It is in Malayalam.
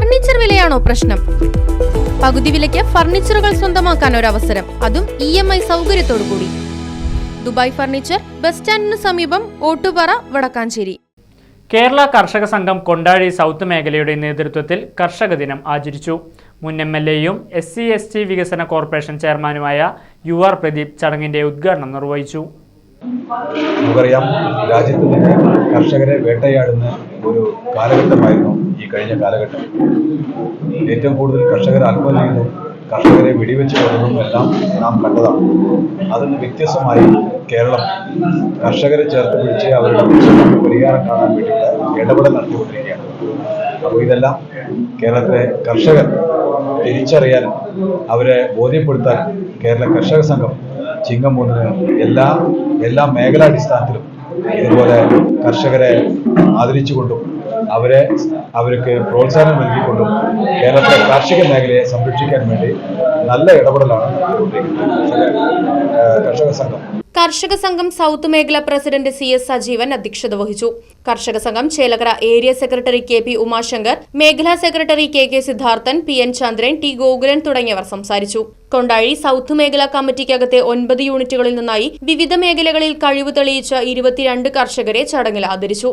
ഫർണിച്ചർ വിലയാണോ പ്രശ്നം? പകുതി വിലയ്ക്ക് ഫർണിച്ചറുകൾ സ്വന്തമാക്കാൻ ഒരു അവസരം അതും ഇ എം ഐ സൗകര്യത്തോടു കൂടി ദുബായ് ഫർണിച്ചർ ബസ് സ്റ്റാൻഡിന് സമീപം ഓട്ടുപാറ വടക്കാഞ്ചേരി. കേരള കർഷക സംഘം കൊണ്ടാഴി സൗത്ത് മേഖലയുടെ നേതൃത്വത്തിൽ കർഷക ദിനം ആചരിച്ചു. മുൻ എം എൽ എയും എസ് സി എസ് ടി വികസന കോർപ്പറേഷൻ ചെയർമാനുമായ യു ആർ പ്രദീപ് ചടങ്ങിന്റെ ഉദ്ഘാടനം നിർവഹിച്ചു. നമുക്കറിയാം രാജ്യത്ത് തന്നെ കർഷകരെ വേട്ടയാടുന്ന ഒരു കാലഘട്ടമായിരുന്നു ഈ കഴിഞ്ഞ കാലഘട്ടം. ഏറ്റവും കൂടുതൽ കർഷകർ ആത്മഹത്യയും കർഷകരെ വെടിവെച്ച് കൊല്ലുന്നതും എല്ലാം നാം കണ്ടതാണ്. അതിന് വ്യത്യസ്തമായി കേരളം കർഷകരെ ചേർത്ത് പിടിച്ച് അവരുടെ പ്രശ്നങ്ങൾക്ക് പരിഹാരം കാണാൻ വേണ്ടിയിട്ട് ഇടപെടൽ നടത്തിക്കൊണ്ടിരിക്കുകയാണ്. അപ്പോൾ ഇതെല്ലാം കേരളത്തിലെ കർഷകർ തിരിച്ചറിയാൻ അവരെ ബോധ്യപ്പെടുത്താൻ കേരള കർഷക സംഘം ചിങ്ങം മൂന്നിന് എല്ലാ എല്ലാ മേഖലാടിസ്ഥാനത്തിലും ഇതുപോലെ കർഷകരെ ആദരിച്ചുകൊണ്ടും അവരെ അവർക്ക് പ്രോത്സാഹനം നൽകിക്കൊണ്ടും കേരളത്തിലെ കാർഷിക മേഖലയെ സംരക്ഷിക്കാൻ വേണ്ടി നല്ല ഇടപെടലാണ് കർഷക സംഘം. കർഷക സംഘം സൗത്ത് മേഖല പ്രസിഡന്റ് സി എസ് സജീവൻ അധ്യക്ഷത വഹിച്ചു. കർഷക സംഘം Chelakkara area secretary K P Umashankar മേഖലാ secretary K K Siddharthan P N Chandran T Gokulan തുടങ്ങിയവർ സംസാരിച്ചു. കൊണ്ടാഴി സൗത്ത് മേഖലാ കമ്മിറ്റിക്കകത്തെ ഒൻപത് യൂണിറ്റുകളിൽ നിന്നായി വിവിധ മേഖലകളിൽ കഴിവ് തെളിയിച്ച ഇരുപത്തിരണ്ട് കർഷകരെ ചടങ്ങിൽ ആദരിച്ചു.